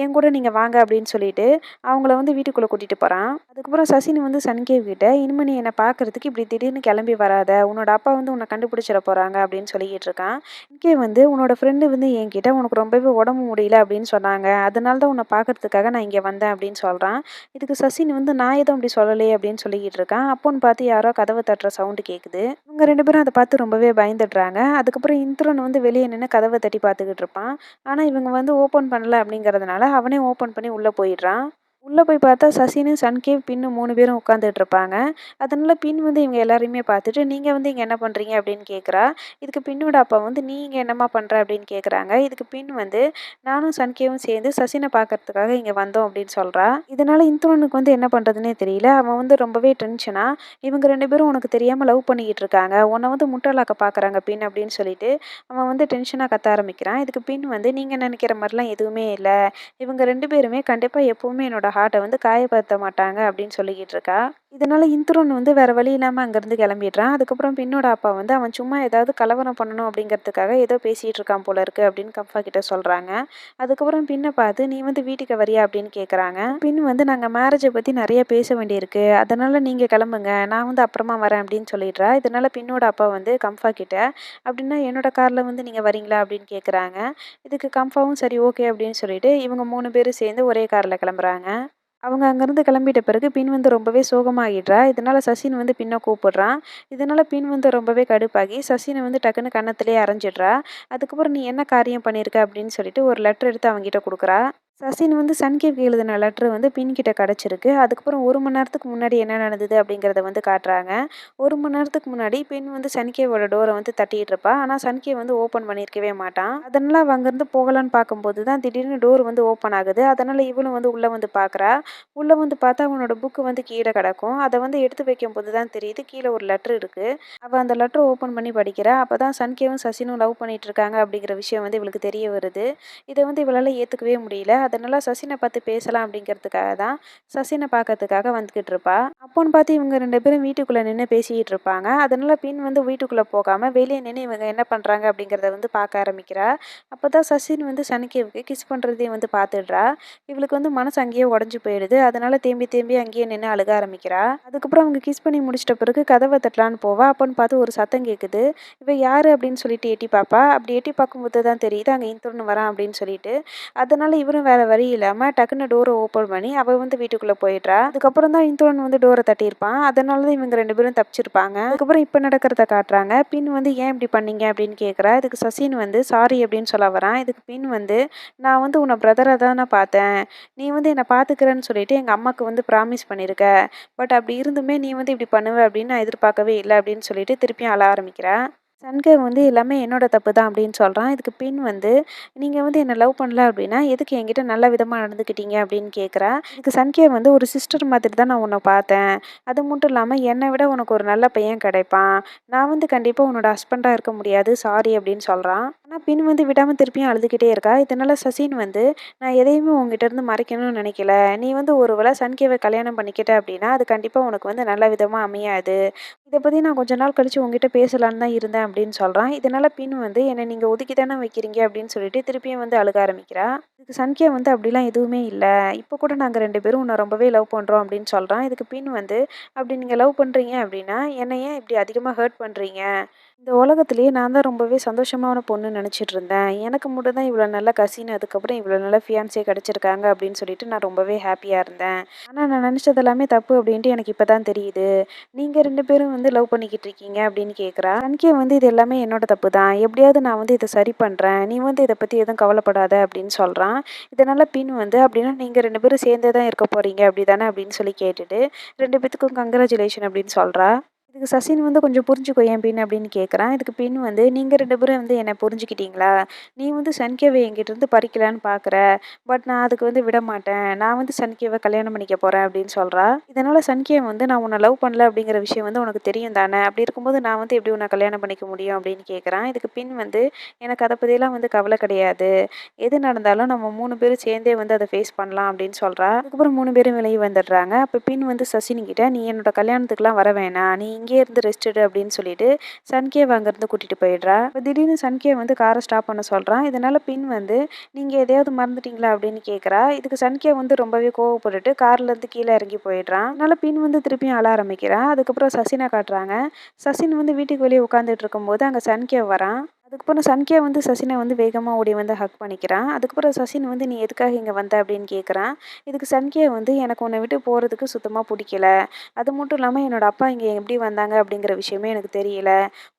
என் கூட நீங்கள் வாங்க அப்படின்னு சொல்லிட்டு அவங்கள வந்து வீட்டுக்குள்ளே கூட்டிகிட்டு போகிறான் அதுக்கப்புறம் சசின் வந்து சன்கேவ் கிட்ட இனிமே நீ என்னை பார்க்கறதுக்கு இப்படி திடீர்னு கிளம்பி வராத. உன்னோட அப்பா வந்து உன்னை கண்டுபிடிச்சிட போகிறாங்க அப்படின்னு சொல்லிக்கிட்டு இருக்கான். இங்கே வந்து உன்னோட ஃப்ரெண்டு வந்து என்கிட்ட உனக்கு ரொம்பவே உடம்பு முடியல அப்படின்னு சொன்னாங்க. அதனால தான் உன்னை பார்க்கறதுக்காக நான் இங்கே வந்தேன் அப்படின்னு சொல்கிறான் இதுக்கு சசின் வந்து நான் எதுவும் அப்படி சொல்லலையே அப்படின்னு சொல்லிக்கிட்டு இருக்கான். அப்போன்னு பார்த்து யாரோ கதவை தட்டுற சவுண்டு கேட்குது இவங்க ரெண்டு பேரும் அதை பார்த்து ரொம்பவே பயந்துடுறாங்க. அதுக்கப்புறம் இந்திரன் வந்து வெளியே நின்று கதவை தட்டி பார்த்துக்கிட்டு இருப்பான். ஆனால் இவங்க வந்து ஓப்பன் பண்ணல அப்படிங்கிறதுனால அவனே ஓப்பன் பண்ணி உள்ளே போயிடுறான். உள்ளே போய் பார்த்தா சசினு சன்கேவ் பின்னு மூணு பேரும் உட்காந்துட்டு இருப்பாங்க. அதனால பின் வந்து இவங்க எல்லாரையுமே பார்த்துட்டு நீங்கள் வந்து இங்கே என்ன பண்ணுறீங்க அப்படின்னு கேட்குறா இதுக்கு பின்னோட அப்பா வந்து நீ இங்கே என்னம்மா பண்ணுற அப்படின்னு கேட்குறாங்க இதுக்கு பின் வந்து நானும் சன்கேவும் சேர்ந்து சசினை பார்க்கறதுக்காக இங்கே வந்தோம் அப்படின்னு சொல்கிறா இதனால் இந்துவனுக்கு வந்து என்ன பண்ணுறதுனே தெரியல. அவன் வந்து ரொம்பவே டென்ஷனாக இவங்க ரெண்டு பேரும் உனக்கு தெரியாமல் லவ் பண்ணிக்கிட்டு இருக்காங்க. உன்னை வந்து முட்டாளாக்க பார்க்குறாங்க பின் அப்படின்னு சொல்லிட்டு அவன் வந்து டென்ஷனாக கத்த ஆரம்பிக்கிறான். இதுக்கு பின் வந்து நீங்கள் நினைக்கிற மாதிரிலாம் எதுவுமே இல்லை. இவங்க ரெண்டு பேருமே கண்டிப்பாக எப்போவுமே என்னோட ஹார்ட்டை வந்து காயப்படுத்த மாட்டாங்க அப்படின்னு சொல்லிக்கிட்டு இருக்கா? இதனால் இந்துரன் வந்து வேறு வழி இல்லாமல் அங்கேருந்து கிளம்பிடுறான். அதுக்கப்புறம் பின்னோட அப்பா வந்து அவன் சும்மா ஏதாவது கலவரம் பண்ணணும் அப்படிங்கிறதுக்காக ஏதோ பேசிகிட்டு இருக்கான் போல இருக்கு அப்படின்னு கம்ஃபா கிட்ட சொல்கிறாங்க அதுக்கப்புறம் பின்ன பார்த்து நீ வந்து வீட்டுக்கு வரியா? அப்படின்னு கேட்குறாங்க பின் வந்து நாங்கள் மேரேஜை பற்றி நிறைய பேச வேண்டியிருக்கு. அதனால் நீங்கள் கிளம்புங்க. நான் வந்து அப்புறமா வரேன் அப்படின்னு சொல்லிடுறா. இதனால் பின்னோட அப்பா வந்து கம்ஃபா கிட்ட அப்படின்னா என்னோட காரில் வந்து நீங்கள் வரீங்களா? அப்படின்னு கேட்குறாங்க இதுக்கு கம்ஃபாவும் சரி ஓகே அப்படின்னு சொல்லிட்டு இவங்க மூணு பேரும் சேர்ந்து ஒரே காரில் கிளம்புறாங்க. அவங்க அங்கேருந்து கிளம்பிட்ட பிறகு பின் வந்து ரொம்பவே சோகமாகிடுறா. இதனால் சசின் வந்து பின்ன கூப்பிடுறான் இதனால் பின் வந்து ரொம்பவே கடுப்பாகி சசினை வந்து டக்குன்னு கன்னத்திலே அரைஞ்சிடுறா. அதுக்கப்புறம் நீ என்ன காரியம் பண்ணியிருக்க அப்படின்னு சொல்லிட்டு ஒரு லெட்டர் எடுத்து அவங்ககிட்ட கொடுக்குறா. சசின் வந்து சன்கேவ்க்கு எழுதின லெட்ரு வந்து பின்கிட்ட கிடச்சிருக்கு. அதுக்கப்புறம் ஒரு மணி நேரத்துக்கு முன்னாடி என்ன நடந்தது அப்படிங்கிறத வந்து காட்டுறாங்க. ஒரு மணி நேரத்துக்கு முன்னாடி பின் வந்து சன்கேவோட டோரை வந்து தட்டிகிட்டு இருப்பா. ஆனால் சன்கேவ் வந்து ஓப்பன் பண்ணியிருக்கவே மாட்டான். அதனால் அங்கேருந்து போகலான்னு பார்க்கும்போது தான் திடீர்னு டோர் வந்து ஓப்பன் ஆகுது. அதனால் இவளும் வந்து உள்ளே வந்து பார்க்குறா உள்ளே வந்து பார்த்தா அவனோட புக்கு வந்து கீழே கிடக்கும். அதை வந்து எடுத்து வைக்கும்போது தான் தெரியுது கீழே ஒரு லெட்ரு இருக்குது அவள் அந்த லெட்ரு ஓப்பன் பண்ணி படிக்கிறா. அப்போ தான் சன்கேவும் சசினும் லவ் பண்ணிகிட்டு இருக்காங்க அப்படிங்கிற விஷயம் வந்து இவளுக்கு தெரிய வருது. இதை வந்து இவளால் ஏற்றுக்கவே முடியல. அதனால் சசினை பார்த்து பேசலாம் அப்படிங்கிறதுக்காக தான் சசினை பார்க்கறதுக்காக வந்துக்கிட்டு இருப்பா. அப்போன்னு பார்த்து இவங்க ரெண்டு பேரும் வீட்டுக்குள்ளே நின்று பேசிக்கிட்டு இருப்பாங்க. அதனால் பின் வந்து வீட்டுக்குள்ளே போகாமல் வெளியே நின்று இவங்க என்ன பண்ணுறாங்க அப்படிங்கிறத வந்து பார்க்க ஆரம்பிக்கிறா. அப்போ தான் சசின் வந்து சனிக்கேவுக்கு கிஸ் பண்ணுறதையும் வந்து பார்த்துடுறா. இவளுக்கு வந்து மனசு அங்கேயே உடஞ்சி போயிடுது. அதனால் தேம்பி தேம்பி அங்கேயே நின்று அழுக ஆரம்பிக்கிறா. அதுக்கப்புறம் அவங்க கிஸ் பண்ணி முடிச்சிட்ட பிறகு கதவை தட்டலான்னு போவா. அப்போன்னு பார்த்து ஒரு சத்தம் கேட்குது இவ யார்? அப்படின்னு சொல்லிட்டு எட்டி பார்ப்பா அப்படி எட்டி பார்க்கும்போது தான் தெரியுது அங்கே இன்தொன்னு வரான் அப்படின்னு சொல்லிட்டு. அதனால் இவரும் வழி இல்லாமல் டக்குன்னு டோரை ஓப்பன் பண்ணி அவள் வந்து வீட்டுக்குள்ளே போயிடுறா. அதுக்கப்புறம் தான் இன்தொன் வந்து டோரை தட்டியிருப்பான். அதனால தான் இவங்க ரெண்டு பேரும் தப்பிச்சிருப்பாங்க. அதுக்கப்புறம் இப்போ நடக்கிறத காட்டுறாங்க. பின் வந்து ஏன் இப்படி பண்ணீங்க அப்படின்னு கேட்குறா இதுக்கு சசின் வந்து சாரி அப்படின்னு சொல்ல வரான். இதுக்கு பின் வந்து நான் வந்து உன்னை பிரதரை தானே பார்த்தேன். நீ வந்து என்னை பார்த்துக்கிறேன்னு சொல்லிட்டு எங்கள் அம்மாவுக்கு வந்து ப்ராமிஸ் பண்ணியிருக்க பட் அப்படி இருந்துமே நீ வந்து இப்படி பண்ணுவ அப்படின்னு நான் எதிர்பார்க்கவே இல்லை அப்படின்னு சொல்லிட்டு திருப்பியும் அழ ஆரம்பிக்கிறேன் சன்கர் வந்து எல்லாமே என்னோட தப்பு தான் அப்படின்னு சொல்கிறான் இதுக்கு பின் வந்து நீங்கள் வந்து என்னை லவ் பண்ணல அப்படின்னா எதுக்கு என்கிட்ட நல்ல விதமாக நடந்துக்கிட்டீங்க? அப்படின்னு கேட்குறா இதுக்கு சன்கே வந்து ஒரு சிஸ்டர் மாதிரி தான் நான் உன்னை பார்த்தேன். அது மட்டும் இல்லாமல் என்னை விட உனக்கு ஒரு நல்ல பையன் கிடைப்பான். நான் வந்து கண்டிப்பாக உன்னோட ஹஸ்பண்டாக இருக்க முடியாது. சாரி அப்படின்னு சொல்கிறான் ஆனால் பின் வந்து விடாமல் திருப்பியும் அழுதுகிட்டே இருக்கா. இதனால சசின் வந்து நான் எதையுமே உங்ககிட்ட இருந்து மறைக்கணும்னு நினைக்கல. நீ வந்து ஒரு வேளை சன்கேவை கல்யாணம் பண்ணிக்கிட்ட அப்படின்னா அது கண்டிப்பாக உனக்கு வந்து நல்ல விதமாக அமையாது. இதை பற்றி நான் கொஞ்ச நாள் கழித்து உங்ககிட்ட பேசலான்னு தான் இருந்தேன் அப்படின்னு சொல்கிறான் இதனால் பின் வந்து என்னை நீங்கள் ஒதுக்கி தானே வைக்கிறீங்க? அப்படின்னு சொல்லிட்டு திருப்பியும் வந்து அழுக ஆரம்பிக்கிறா. இதுக்கு சன்கியா வந்து அப்படிலாம் எதுவுமே இல்லை. இப்போ கூட நாங்கள் ரெண்டு பேரும் உன்னை ரொம்பவே லவ் பண்ணுறோம் அப்படின்னு சொல்கிறான் இதுக்கு பின் வந்து அப்படி நீங்கள் லவ் பண்ணுறீங்க அப்படின்னா என்னை ஏன் இப்படி அதிகமாக ஹர்ட் பண்ணுறீங்க இந்த உலகத்துலேயே நான் தான் ரொம்பவே சந்தோஷமான பொண்ணுன்னு நினச்சிட்டு இருந்தேன். எனக்கு மட்டும் தான் இவ்வளோ நல்ல கசின் அதுக்கப்புறம் இவ்வளோ நல்ல ஃபியான்ஸே கிடச்சிருக்காங்க அப்படின்னு சொல்லிட்டு நான் ரொம்பவே ஹாப்பியாக இருந்தேன். ஆனால் நான் நினச்சது எல்லாமே தப்பு அப்படின்ட்டு எனக்கு இப்போ தான் தெரியுது. நீங்கள் ரெண்டு பேரும் வந்து லவ் பண்ணிக்கிட்டு இருக்கீங்க அப்படின்னு கேட்குறா சன்கே வந்து இது எல்லாமே என்னோட தப்பு தான். எப்படியாவது நான் வந்து இதை சரி பண்ணுறேன் நீ வந்து இதை பற்றி எதுவும் கவலைப்படாத அப்படின்னு சொல்கிறான் இதனால் பின் வந்து அப்படின்னா நீங்கள் ரெண்டு பேரும் சேர்ந்தே தான் இருக்க போகிறீங்க அப்படி தானே அப்படின்னு சொல்லி கேட்டுட்டு ரெண்டு பேத்துக்கும் கங்க்ராச்சுலேஷன் அப்படின்னு சொல்கிறா இதுக்கு சசின் வந்து கொஞ்சம் புரிஞ்சுக்கோ ஏன் பின் அப்படின்னு கேட்குறான் இதுக்கு பின் வந்து நீங்கள் ரெண்டு பேரும் வந்து என்னை புரிஞ்சுக்கிட்டீங்களா? நீ வந்து சன்கேவை என்கிட்டருந்து பறிக்கலான்னு பார்க்குற பட் நான் அதுக்கு வந்து விட மாட்டேன். நான் வந்து சன்கேவை கல்யாணம் பண்ணிக்க போகிறேன் அப்படின்னு சொல்கிறா இதனால் சன்கே வந்து நான் உன்னை லவ் பண்ணல அப்படிங்கிற விஷயம் வந்து உனக்கு தெரியும் தானே? அப்படி இருக்கும்போது நான் வந்து எப்படி உன்னை கல்யாணம் பண்ணிக்க முடியும் அப்படின்னு கேட்குறான் இதுக்கு பின் வந்து எனக்கு அதை பற்றியெல்லாம் வந்து கவலை கிடையாது. எது நடந்தாலும் நம்ம மூணு பேரும் சேர்ந்தே வந்து அதை ஃபேஸ் பண்ணலாம் அப்படின்னு சொல்கிறா அதுக்கப்புறம் மூணு பேரும் விலகி வந்துடுறாங்க. அப்போ பின் வந்து சசினிக்கிட்ட நீ என்னோட கல்யாணத்துக்குலாம் வர வேணாம். நீ இங்கே இருந்து ரெஸ்ட் எடு அப்படின்னு சொல்லிட்டு சன்கேவ் அங்கேருந்து கூட்டிகிட்டு போயிடுறா. இப்போ திடீர்னு சன்கே வந்து காரை ஸ்டாப் பண்ண சொல்கிறான் இதனால் பின் வந்து நீங்கள் எதையாவது மறந்துட்டீங்களா? அப்படின்னு கேட்குறா இதுக்கு சன்கே வந்து ரொம்பவே கோவப்பட்டுட்டு கார்லேருந்து கீழே இறங்கி போயிடுறான். அதனால் பின் வந்து திருப்பியும் அழ ஆரம்பிக்கிறான் அதுக்கப்புறம் சசினை காட்டுறாங்க. சசின் வந்து வீட்டுக்கு வெளியே உட்காந்துட்டு இருக்கும்போது அங்கே சன்கே வரான். அதுக்கப்புறம் சன்கியா வந்து சசினை வந்து வேகமாக ஓடி வந்து ஹக் பண்ணிக்கிறான். அதுக்கப்புறம் சசின் வந்து நீ எதுக்காக இங்கே வந்த? அப்படின்னு கேட்குறான் இதுக்கு சன்கியா வந்து எனக்கு உன்னை விட்டு போகிறதுக்கு சுத்தமாக பிடிக்கல. அது மட்டும் இல்லாமல் என்னோடய அப்பா இங்கே எப்படி வந்தாங்க? அப்படிங்கிற விஷயமே எனக்கு தெரியல.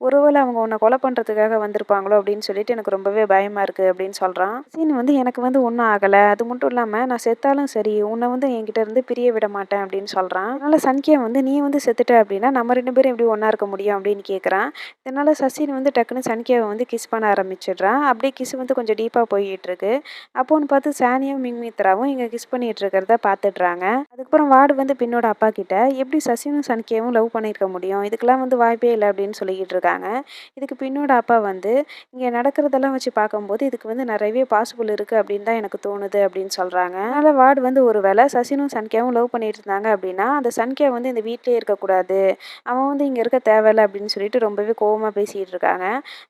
ஒருவேளை அவங்க உன்னை கொலை பண்ணுறதுக்காக வந்திருப்பாங்களோ அப்படின்னு சொல்லிட்டு எனக்கு ரொம்பவே பயமாக இருக்குது அப்படின்னு சொல்கிறான் சீன் வந்து எனக்கு வந்து ஒன்றும் ஆகலை. அது மட்டும் இல்லாமல் நான் செத்தாலும் சரி உன்னை வந்து என்கிட்ட இருந்து பிரிய விட மாட்டேன் அப்படின்னு சொல்கிறான் அதனால் சன்கே வந்து நீ வந்து செத்துட்ட அப்படின்னா நம்ம ரெண்டு பேரும் எப்படி ஒன்றா இருக்க முடியும்? அப்படின்னு கேட்குறான் இதனால் சசின் வந்து டக்குன்னு சன்கியாவை வந்து வந்து கிஸ் பண்ண ஆரம்பிச்சிடுறான். அப்படியே கிஸ் வந்து கொஞ்சம் டீப்பாக போயிட்டுருக்கு. அப்போன்னு பார்த்து சானியும் மிங்மித்ராவும் இங்கே கிஸ் பண்ணிட்டு இருக்கிறத பார்த்துடுறாங்க. அதுக்கப்புறம் வார்டு வந்து பின்னோட அப்பா கிட்ட எப்படி சசினும் சனிக்கேவும் லவ் பண்ணியிருக்க முடியும்? இதுக்கெல்லாம் வந்து வாய்ப்பே இல்லை அப்படின்னு சொல்லிக்கிட்டு இருக்காங்க. இதுக்கு பின்னோட அப்பா வந்து இங்கே நடக்கிறதெல்லாம் வச்சு பார்க்கும்போது இதுக்கு வந்து நிறையவே பாசிபிள் இருக்குது அப்படின்னு தான் எனக்கு தோணுது அப்படின்னு சொல்கிறாங்க அதனால் வார்டு வந்து ஒரு வேளை சசினும் சன்கேவும் லவ் பண்ணிட்டு இருந்தாங்க அப்படின்னா அந்த சன்கே வந்து இந்த வீட்டிலே இருக்கக்கூடாது. அவன் வந்து இங்கே இருக்க தேவையில்லை அப்படின்னு சொல்லிட்டு ரொம்பவே கோவமாக பேசிகிட்டு இருக்காங்க.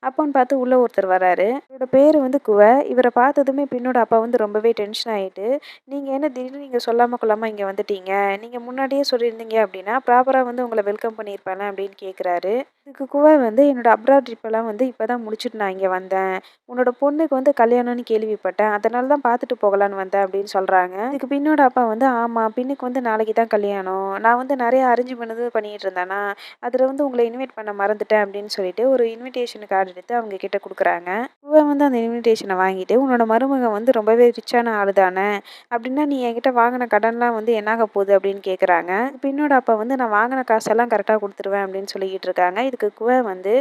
அப்போன்னு பார்த்து உள்ளே ஒருத்தர் வராரு. இவரோட பேர் வந்து குவ. இவரை பார்த்ததுமே பின்னோட அப்பா வந்து ரொம்பவே டென்ஷன் ஆகிட்டு நீங்கள் என்ன திடீர்னு நீங்கள் சொல்லாமல் கொள்ளாமல் இங்கே வந்துட்டீங்க? நீங்கள் முன்னாடியே சொல்லியிருந்தீங்க அப்படின்னா ப்ராப்பராக வந்து உங்களை வெல்கம் பண்ணியிருப்பாங்க அப்படின்னு கேட்குறாரு இதுக்கு கூட வந்து என்னோடய அப்ராட் ட்ரிப்பெல்லாம் வந்து இப்போ தான் முடிச்சுட்டு நான் இங்கே வந்தேன். உன்னோட பொண்ணுக்கு வந்து கல்யாணம்னு கேள்விப்பட்டேன். அதனால தான் பார்த்துட்டு போகலான்னு வந்தேன் அப்படின்னு சொல்கிறாங்க இதுக்கு பின்னோட அப்பா வந்து ஆமாம் பின்னுக்கு வந்து நாளைக்கு தான் கல்யாணம். நான் வந்து நிறைய அரேஞ்ச் பண்ணது பண்ணிகிட்டு இருந்தேன்னா அதில் வந்து உங்களை இன்வைட் பண்ண மறந்துட்டேன் அப்படின்னு சொல்லிட்டு ஒரு இன்விடேஷன் கார்டு எடுத்து அவங்க கிட்ட கொடுக்குறாங்க. இவன் வந்து அந்த இன்விடேஷனை வாங்கிட்டு உன்னோட மருமகன் வந்து ரொம்பவே ரிச்சான ஆள் தானே? அப்படின்னா நீ என்கிட்ட வாங்கின கடன்லாம் வந்து என்னாக போகுது? அப்படின்னு கேட்குறாங்க பின்னோட அப்பா வந்து நான் வாங்கின காசெல்லாம் கரெக்டாக கொடுத்துருவேன் அப்படின்னு சொல்லிக்கிட்டு இருக்காங்க. இது இதுக்கு குவ வந்து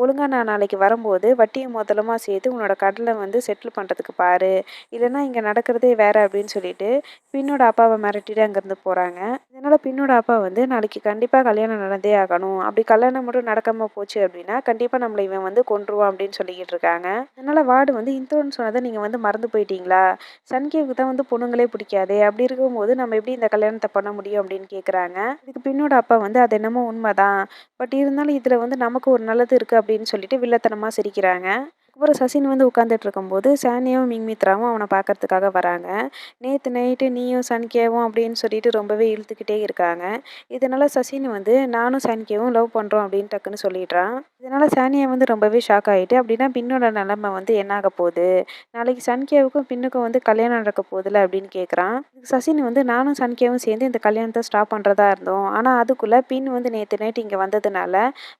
ஒழுங்காக நான் நாளைக்கு வரும்போது வட்டியை முதலமாக சேர்த்து உன்னோட கடலை வந்து செட்டில் பண்ணுறதுக்கு பாரு. இல்லைன்னா இங்கே நடக்கிறதே வேறு அப்படின்னு சொல்லிட்டு பின்னோட அப்பாவை மிரட்டிட்டு அங்கேருந்து போகிறாங்க இதனால் பின்னோட அப்பா வந்து நாளைக்கு கண்டிப்பாக கல்யாணம் நடந்தே ஆகணும். அப்படி கல்யாணம் மட்டும் நடக்காமல் போச்சு அப்படின்னா கண்டிப்பாக நம்மளை இவன் வந்து கொண்டுருவான் அப்படின்னு சொல்லிக்கிட்டு இருக்காங்க. அதனால் வார்டு வந்து இந்தோன்னு சொன்னதை நீங்கள் வந்து மறந்து போயிட்டீங்களா? சன்கேவுக்கு தான் வந்து பொண்ணுங்களே பிடிக்காதே. அப்படி இருக்கும்போது நம்ம எப்படி இந்த கல்யாணத்தை பண்ண முடியும்? அப்படின்னு கேட்குறாங்க இதுக்கு பின்னோட அப்பா வந்து அது என்னமோ உண்மைதான். பட் இருந்தாலும் இதில் வந்து நமக்கு ஒரு நல்லது இருக்குது அப்படின்னு சொல்லிட்டு வில்லத்தனமாக சிரிக்கிறாங்க. அதுக்கப்புறம் சசின் வந்து உட்காந்துட்டு இருக்கும்போது சானியாவும் மிங்மித்ராவும் அவனை பார்க்கறதுக்காக வராங்க. நேற்று நைட்டு நீயும் சன்கேவும் அப்படின்னு சொல்லிட்டு ரொம்பவே இழுத்துக்கிட்டே இருக்காங்க. இதனால் சசின் வந்து நானும் சன்கேவும் லவ் பண்ணுறோம் அப்படின்னு டக்குன்னு சொல்லிடுறான். இதனால் சானியா வந்து ரொம்பவே ஷாக் ஆகிட்டு அப்படின்னா பின்னோட நிலமை வந்து என்ன ஆக போகுது? நாளைக்கு சன்கேவுக்கும் பின்னுக்கும் வந்து கல்யாணம் நடக்க போகுதுல அப்படின்னு கேட்குறான் சசின் வந்து நானும் சன்கேவும் சேர்ந்து இந்த கல்யாணத்தை ஸ்டாப் பண்ணுறதா இருந்தோம். ஆனால் அதுக்குள்ளே பின் வந்து நேற்று நைட்டு இங்கே வந்ததுனால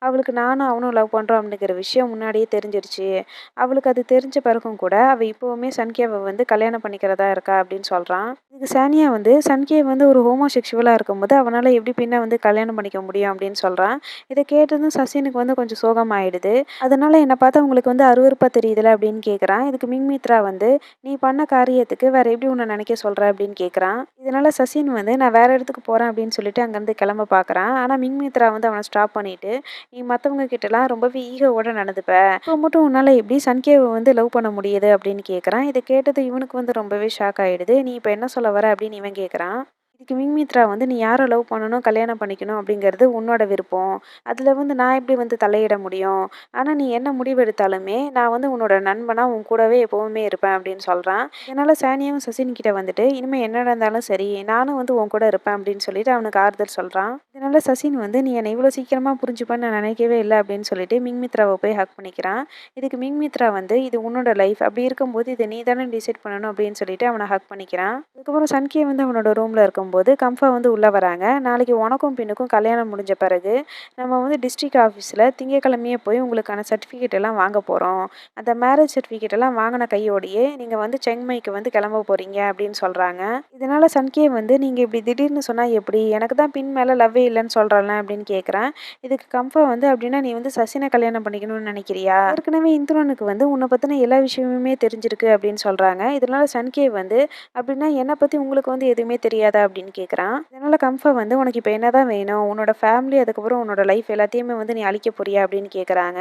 அவளுக்கு நானும் அவனும் லவ் பண்ணுறோம் அப்படிங்கிற விஷயம் முன்னாடியே தெரிஞ்சிருச்சு. அவளுக்கு அது தெரிஞ்ச பிறகும் கூட அவள் இப்போவுமே சன்கேவை வந்து கல்யாணம் பண்ணிக்கிறதா இருக்கா அப்படின்னு சொல்கிறான் இதுக்கு சானியா வந்து சன்கே வந்து ஒரு ஹோமோசெக்சுவலாக இருக்கும்போது அவனால் எப்படி பின்ன வந்து கல்யாணம் பண்ணிக்க முடியும் அப்படின்னு சொல்கிறான் இதை கேட்டதும் சசினுக்கு வந்து கொஞ்சம் சோகம் ஆயிடுது அதனால என்னை பார்த்தா உங்களுக்கு வந்து அருவருப்பாக தெரியுதுல அப்படின்னு கேட்குறான் இதுக்கு மிங்மித்ரா வந்து நீ பண்ண காரியத்துக்கு வேற எப்படி உன்னை நினைக்க சொல்கிற அப்படின்னு கேட்குறான் இதனால சசின் வந்து நான் வேற இடத்துக்கு போகிறேன் அப்படின்னு சொல்லிட்டு அங்கேருந்து கிளம்ப பார்க்குறான் ஆனால் மிங்மித்ரா வந்து அவனை ஸ்டாப் பண்ணிட்டு நீ மற்றவங்க கிட்டலாம் ரொம்பவே ஈகோவோட நடந்துப்ப. இப்போ மட்டும் உன்னால் எப்படி சன்கேவை வந்து லவ் பண்ண முடியுது அப்படின்னு கேட்குறான் இதை கேட்டது இவனுக்கு வந்து ரொம்பவே ஷாக் ஆகிடுது நீ இப்போ என்ன சொல்ல வர அப்படின்னு இவன் கேட்குறான் இதுக்கு மிங்மித்ரா வந்து நீ யாரை லவ் பண்ணணும் கல்யாணம் பண்ணிக்கணும் அப்படிங்கிறது உன்னோட விருப்பம். அதில் வந்து நான் எப்படி வந்து தலையிட முடியும்? ஆனால் நீ என்ன முடிவெடுத்தாலுமே நான் வந்து உன்னோட நண்பனாக உன் கூடவே எப்போவுமே இருப்பேன் அப்படின்னு சொல்கிறான் என்னால் சானியாவும் சசின் கிட்ட வந்துட்டு இனிமேல் என்ன நடந்தாலும் சரி நானும் வந்து உன் கூட இருப்பேன் அப்படின்னு சொல்லிட்டு அவனுக்கு ஆறுதல் சொல்கிறான் இதனால் சசின் வந்து நீ என்னை இவ்வளோ சீக்கிரமாக புரிஞ்சுப்பேன்னு நான் நினைக்கவே இல்லை அப்படின்னு சொல்லிட்டு மிங்மித்ராவை போய் ஹக் பண்ணிக்கிறான். இதுக்கு மிங்மித்ரா வந்து இது உன்னோட லைஃப் அப்படி இருக்கும்போது இதை நீ தானே டிசைட் பண்ணணும் அப்படின்னு சொல்லிட்டு அவனை ஹக் பண்ணிக்கிறான். அதுக்கப்புறம் சன்கே வந்து அவனோட ரூமில் போது கம்ஃபா வந்து உள்ளே வராங்க. நாளைக்கு உனக்கும் பின்னுக்கும் கல்யாணம் முடிஞ்ச பிறகு நம்ம வந்து டிஸ்ட்ரிக்ட் ஆஃபீஸில் திங்கக்கிழமையே போய் உங்களுக்கான சர்டிஃபிகேட் எல்லாம் வாங்க போகிறோம் அந்த மேரேஜ் சர்டிஃபிகேட் எல்லாம் வாங்கின கையோடையே நீங்கள் வந்து செங்மைக்கு வந்து கிளம்ப போகிறீங்க அப்படின்னு சொல்கிறாங்க இதனால் சன்கே வந்து நீங்கள் இப்படி திடீர்னு சொன்னால் எப்படி? எனக்கு தான் பின் மேலே லவ்வே இல்லைன்னு சொல்கிறல அப்படின்னு கேட்குறேன் இதுக்கு கம்ஃபா வந்து அப்படின்னா நீ வந்து சசினை கல்யாணம் பண்ணிக்கணும்னு நினைக்கிறியா? ஏற்கனவே இந்திரனுக்கு வந்து உன்னை பற்றின எல்லா விஷயமுமே தெரிஞ்சிருக்கு அப்படின்னு சொல்கிறாங்க இதனால் சன்கே வந்து அப்படின்னா என்னை பற்றி உங்களுக்கு வந்து எதுவுமே தெரியாதா அப்படின்னு கேட்குறான் இதனால் கம்ஃபா வந்து உனக்கு இப்போ என்ன தான் வேணும்? உன்னோட ஃபேமிலி அதுக்கப்புறம் உன்னோட லைஃப் எல்லாத்தையுமே வந்து நீ அழிக்க போறியா? அப்படின்னு கேட்குறாங்க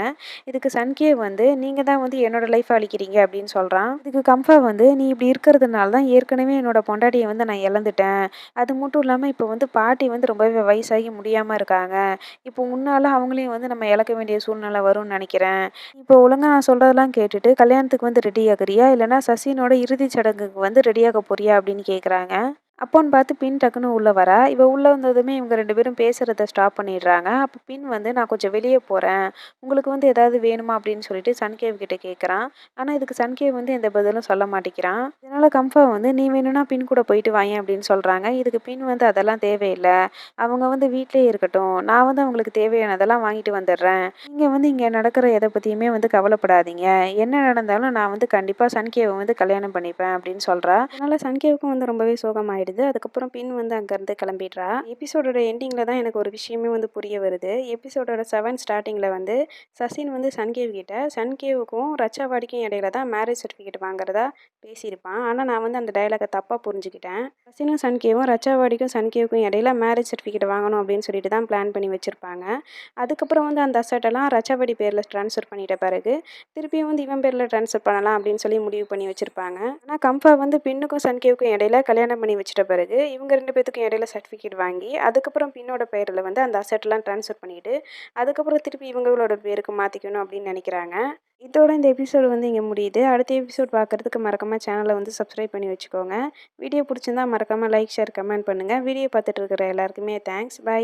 இதுக்கு சன்கே வந்து நீங்கள் தான் வந்து என்னோட லைஃப் அழிக்கிறீங்க? அப்படின்னு சொல்கிறான் இதுக்கு கம்ஃபா வந்து நீ இப்படி இருக்கிறதுனால தான் ஏற்கனவே என்னோட பொண்டாட்டியை வந்து நான் இழந்துட்டேன். அது மட்டும் இல்லாமல் இப்போ வந்து பாட்டி வந்து ரொம்பவே வயசாகி முடியாமல் இருக்காங்க. இப்போ உன்னால் அவங்களையும் வந்து நம்ம இழக்க வேண்டிய சூழ்நிலை வரும்னு நினைக்கிறேன். இப்போ ஒழுங்கா நான் சொல்கிறதெல்லாம் கேட்டுட்டு கல்யாணத்துக்கு வந்து ரெடி ஆகுறியா? இல்லைனா சசினோட இறுதிச் சடங்குக்கு வந்து ரெடியாக போறியா? அப்படின்னு கேட்குறாங்க அப்போன்னு பார்த்து பின் டக்குன்னு உள்ளே வரா. இவள் உள்ளே வந்ததுமே இவங்க ரெண்டு பேரும் பேசுகிறத ஸ்டாப் பண்ணிடுறாங்க. அப்போ பின் வந்து நான் கொஞ்சம் வெளியே போகிறேன் உங்களுக்கு வந்து ஏதாவது வேணுமா? அப்படின்னு சொல்லிட்டு சன்கேவ் கிட்ட கேட்குறான் ஆனால் இதுக்கு சன்கேவ் வந்து எந்த பதிலும் சொல்ல மாட்டேங்கிறான் இதனால் கம்ஃபா வந்து நீ வேணும்னா பின் கூட போயிட்டு வாங்க அப்படின்னு சொல்கிறாங்க இதுக்கு பின் வந்து அதெல்லாம் தேவையில்லை. அவங்க வந்து வீட்டிலே இருக்கட்டும். நான் வந்து அவங்களுக்கு தேவையானதெல்லாம் வாங்கிட்டு வந்துடுறேன். நீங்கள் வந்து இங்கே நடக்கிற எதை பற்றியுமே வந்து கவலைப்படாதீங்க. என்ன நடந்தாலும் நான் வந்து கண்டிப்பாக சன்கேவை வந்து கல்யாணம் பண்ணிப்பேன் அப்படின்னு சொல்கிறேன் அதனால் சன்கேவுக்கும் வந்து ரொம்பவே ஆகிடுது அதுக்கப்புறம் பின் வந்து அங்கேருந்து கிளம்பிடுறா. எபிசோடோட எண்டிங்கில் தான் எனக்கு ஒரு விஷயமே வந்து புரிய வருது. எபிசோடோட செவன் ஸ்டார்டிங்கில் வந்து சசின் வந்து சன்கேவ் கிட்ட சன்கேவுக்கும் ரச்சாவாடிக்கும் இடையில தான் மேரேஜ் சர்டிஃபிகேட் வாங்குறதா பேசியிருப்பான். ஆனால் நான் வந்து அந்த டைலாகை தப்பாக புரிஞ்சுக்கிட்டேன். சசினும் சன்கேவும் ரச்சாவாடிக்கும் சன்கேவுக்கும் இடையில மேரேஜ் சர்டிஃபிகேட் வாங்கணும் அப்படின்னு சொல்லிட்டு தான் பிளான் பண்ணி வச்சுருப்பாங்க. அதுக்கப்புறம் வந்து அந்த அசட்டெல்லாம் ரச்சாவாடி பேரில் ட்ரான்ஸ்ஃபர் பண்ணிட்ட பிறகு திருப்பியும் வந்து இவன் பேரில் ட்ரான்ஸ்ஃபர் பண்ணலாம் அப்படின்னு சொல்லி முடிவு பண்ணி வச்சுருப்பாங்க. ஆனால் கம்ஃபா வந்து பின்னுக்கும் சன்கேவுக்கும் இடையில கல்யாணம் பண்ணி முடிச்சிட்ட பிறகு இவங்க ரெண்டு பேத்துக்கும் இடையில சர்டிஃபிகேட் வாங்கி அதுக்கப்புறம் பின்னோட பேரில் வந்து அந்த அசெட்லாம் ட்ரான்ஸ்ஃபர் பண்ணிவிட்டு அதுக்கப்புறம் திருப்பி இவங்களோட பேருக்கு மாற்றிக்கணும் அப்படின்னு நினைக்கிறாங்க. இதோட இந்த எபிசோடு வந்து இங்கே முடியுது. அடுத்த எபிசோட் பார்க்குறதுக்கு மறக்காமல் சேனலை வந்து சப்ஸ்கிரைப் பண்ணி வச்சுக்கோங்க. வீடியோ பிடிச்சிருந்தா மறக்காமல் லைக் ஷேர் கமெண்ட் பண்ணுங்கள் வீடியோ பார்த்துட்டு இருக்கிற எல்லாருக்குமே தேங்க்ஸ் பை